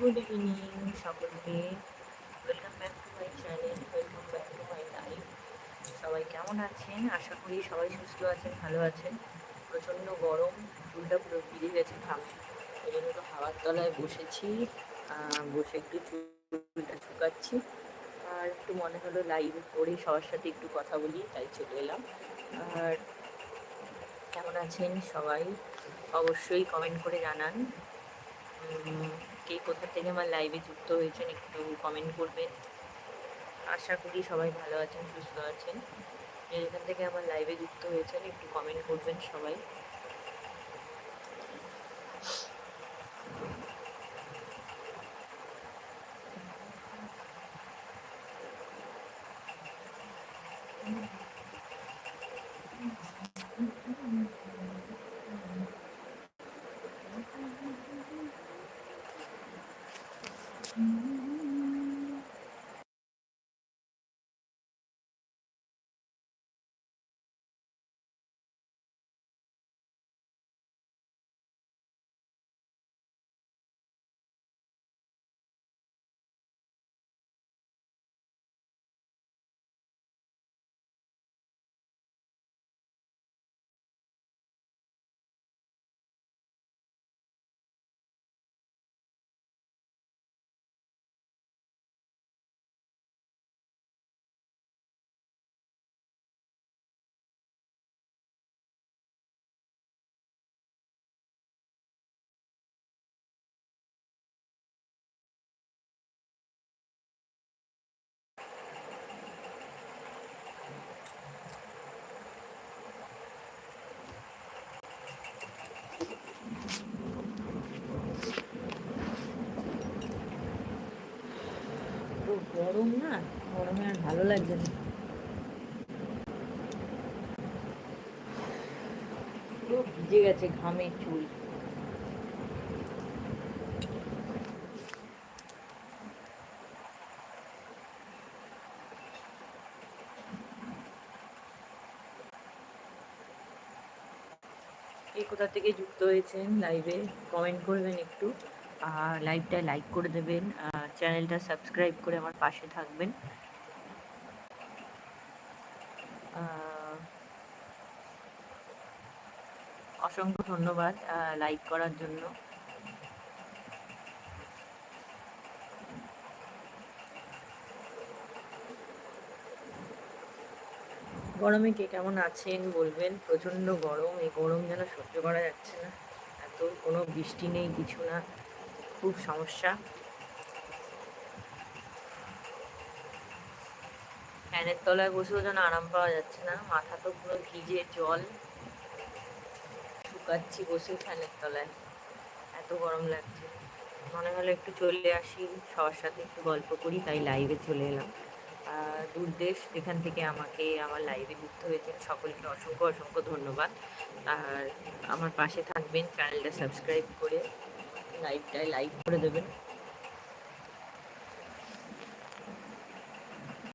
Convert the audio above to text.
Good evening সকলকে। Welcome back to my channel welcome back to my life সবাই কেমন আছেন? আশা করি সবাই সুস্থ আছেন, ভালো আছেন। প্রচণ্ড গরম, চুলটা পুরো ভিজে গেছে ঘামে ওই জন্য তো হাওয়ার তলায় বসেছি। বসে একটু চুলটা শুকাচ্ছি। আর একটু মনে হলো লাইভ পড়ে সবার সাথে একটু কথা বলি, তাই চলে এলাম। আর কেমন আছেন সবাই? অবশ্যই কমেন্ট করে জানান। কে কোথা থেকে আমার লাইভে যুক্ত হয়েছেন একটু কমেন্ট করবেন। আশা করি সবাই ভালো আছেন, সুস্থ আছেন। যেখান থেকে আমার লাইভে যুক্ত হয়েছেন একটু কমেন্ট করবেন সবাই। গরম না? গরমে আর ভালো লাগছে না। পুরো ভিজে গেছে ঘামে চুল। কোথা থেকে যুক্ত হয়েছেন লাইভে কমেন্ট করবেন একটু। আর লাইভটা লাইক করে দেবেন। চ্যানেলটা সাবস্ক্রাইব করে আমার পাশে থাকবেন। অসংখ্য ধন্যবাদ লাইক করার জন্য। গরমে কে কেমন আছেন বলবেন? প্রচণ্ড গরম, এই গরম যেন সহ্য করা যাচ্ছে না। এত কোনো বৃষ্টি নেই, কিছু না, খুব সমস্যা। ফ্যানের তলায় বসেও যেন আরাম পাওয়া যাচ্ছে না। মাথা তো পুরো ভিজে জল। শুকাচ্ছি বসে ফ্যানের তলায়। এত গরম লাগছে। মনে হলো একটু চলে আসি, সবার সাথে একটু গল্প করি, তাই লাইভে চলে এলাম। দূর দেশ যেখান থেকে আমাকে আমার লাইভে যুক্ত হয়েছেন, সকলকে অসংখ্য অসংখ্য ধন্যবাদ। আর আমার পাশে থাকবেন চ্যানেলটা সাবস্ক্রাইব করে লাইভটায় লাইক করে দেবেন।